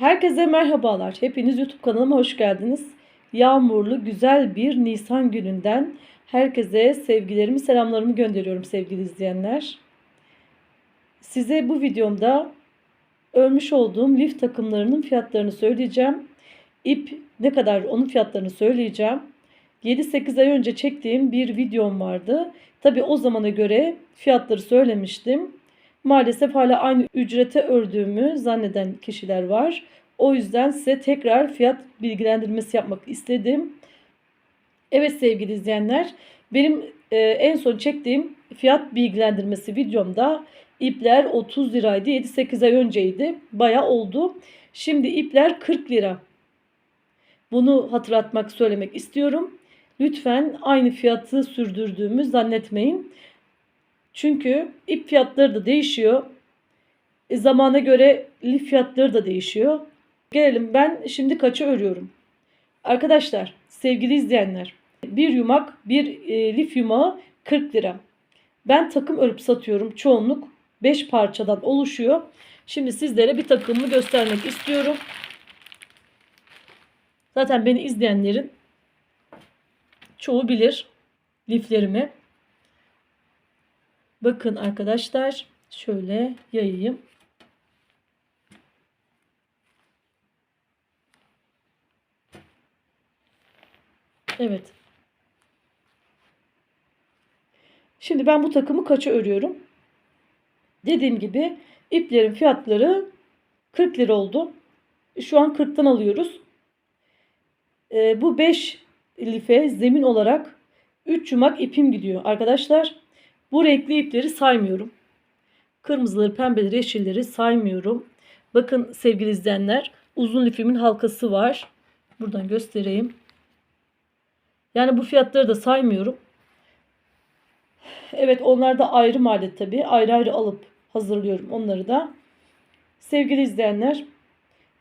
Herkese merhabalar. Hepiniz YouTube kanalıma hoş geldiniz. Yağmurlu güzel bir Nisan gününden herkese sevgilerimi, selamlarımı gönderiyorum sevgili izleyenler. Size bu videomda örmüş olduğum lif takımlarının fiyatlarını söyleyeceğim. İp ne kadar onun fiyatlarını söyleyeceğim. 7-8 ay önce çektiğim bir videom vardı. Tabi o zamana göre fiyatları söylemiştim. Maalesef hala aynı ücrete ördüğümü zanneden kişiler var. O yüzden size tekrar fiyat bilgilendirmesi yapmak istedim. Evet sevgili izleyenler, benim e, en son çektiğim fiyat bilgilendirmesi videomda ipler 30 liraydı. 7-8 ay önceydi. Baya oldu. Şimdi ipler 40 lira. Bunu hatırlatmak, söylemek istiyorum. Lütfen aynı fiyatı sürdürdüğümü zannetmeyin. Çünkü ip fiyatları da değişiyor. E, zamana göre lif fiyatları da değişiyor. Gelelim ben şimdi kaça örüyorum. Arkadaşlar, sevgili izleyenler, bir yumak, bir e, lif yumağı 40 lira. Ben takım örüp satıyorum. Çoğunluk 5 parçadan oluşuyor. Şimdi sizlere bir takımımı göstermek istiyorum. Zaten beni izleyenlerin çoğu bilir liflerimi. Bakın arkadaşlar şöyle yayayım. Evet. Şimdi ben bu takımı kaça örüyorum? Dediğim gibi iplerin fiyatları 40 lira oldu. Şu an 40'tan alıyoruz. Ee, bu 5 life zemin olarak 3 yumak ipim gidiyor. Arkadaşlar bu renkli ipleri saymıyorum. Kırmızıları, pembeleri, yeşilleri saymıyorum. Bakın sevgili izleyenler uzun lifimin halkası var. Buradan göstereyim. Yani bu fiyatları da saymıyorum. Evet onlar da ayrı maliyet tabii. Ayrı ayrı alıp hazırlıyorum onları da. Sevgili izleyenler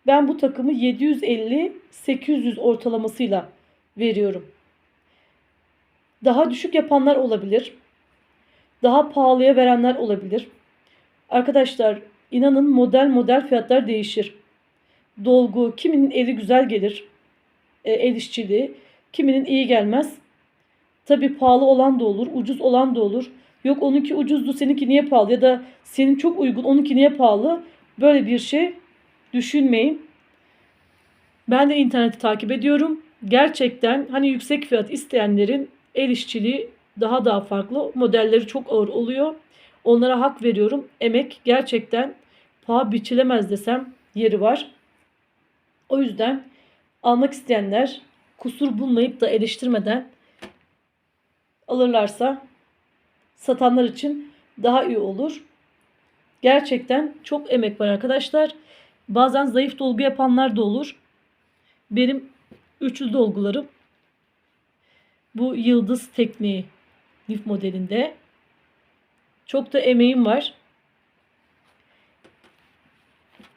ben bu takımı 750-800 ortalamasıyla veriyorum. Daha düşük yapanlar olabilir. Daha pahalıya verenler olabilir. Arkadaşlar inanın model model fiyatlar değişir. Dolgu kiminin eli güzel gelir. El işçiliği kiminin iyi gelmez. Tabi pahalı olan da olur, ucuz olan da olur. Yok onunki ucuzdu, seninki niye pahalı ya da senin çok uygun, onunki niye pahalı? Böyle bir şey düşünmeyin. Ben de interneti takip ediyorum. Gerçekten hani yüksek fiyat isteyenlerin el işçiliği daha daha farklı. Modelleri çok ağır oluyor. Onlara hak veriyorum. Emek gerçekten paha biçilemez desem yeri var. O yüzden almak isteyenler kusur bulmayıp da eleştirmeden alırlarsa satanlar için daha iyi olur. Gerçekten çok emek var arkadaşlar. Bazen zayıf dolgu yapanlar da olur. Benim üçlü dolgularım bu yıldız tekniği lif modelinde. Çok da emeğim var.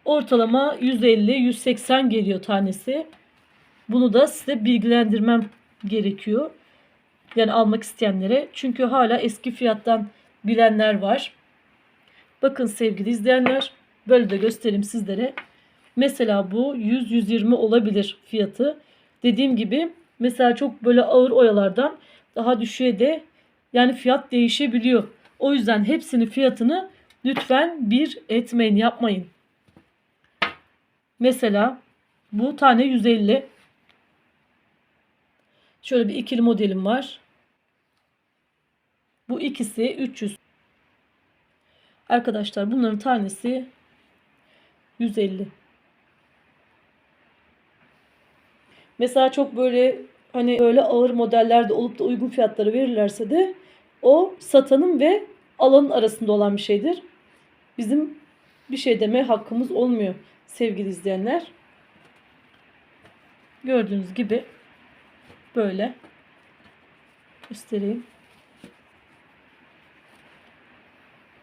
Ortalama 150-180 geliyor tanesi. Bunu da size bilgilendirmem gerekiyor. Yani almak isteyenlere. Çünkü hala eski fiyattan bilenler var. Bakın sevgili izleyenler. Böyle de göstereyim sizlere. Mesela bu 100-120 olabilir fiyatı. Dediğim gibi mesela çok böyle ağır oyalardan daha düşüğe de yani fiyat değişebiliyor. O yüzden hepsinin fiyatını lütfen bir etmeyin yapmayın. Mesela bu tane 150. Şöyle bir ikili modelim var. Bu ikisi 300. Arkadaşlar bunların tanesi 150. Mesela çok böyle hani böyle ağır modellerde olup da uygun fiyatları verirlerse de o satanın ve alanın arasında olan bir şeydir. Bizim bir şey deme hakkımız olmuyor sevgili izleyenler. Gördüğünüz gibi böyle göstereyim.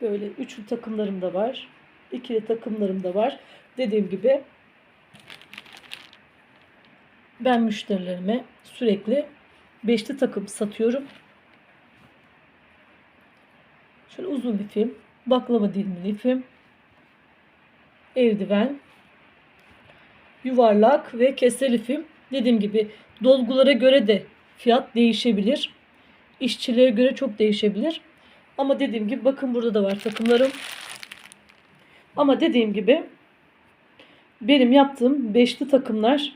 Böyle üçlü takımlarım da var. ikili takımlarım da var. Dediğim gibi ben müşterilerime sürekli beşli takım satıyorum. Şöyle uzun bir film. Baklava dilimli film. Eldiven. yuvarlak ve kese lifim. Dediğim gibi dolgulara göre de fiyat değişebilir. İşçiliğe göre çok değişebilir. Ama dediğim gibi bakın burada da var takımlarım. Ama dediğim gibi benim yaptığım beşli takımlar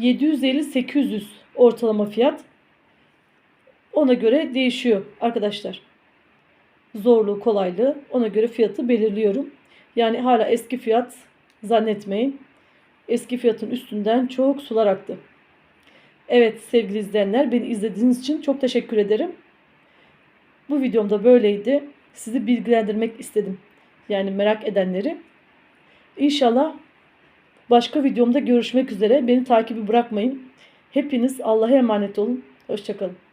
750-800 ortalama fiyat. Ona göre değişiyor arkadaşlar. Zorluğu, kolaylığı ona göre fiyatı belirliyorum. Yani hala eski fiyat zannetmeyin. Eski fiyatın üstünden çok sular aktı. Evet sevgili izleyenler beni izlediğiniz için çok teşekkür ederim. Bu videomda böyleydi. Sizi bilgilendirmek istedim. Yani merak edenleri. İnşallah başka videomda görüşmek üzere. Beni takibi bırakmayın. Hepiniz Allah'a emanet olun. Hoşçakalın.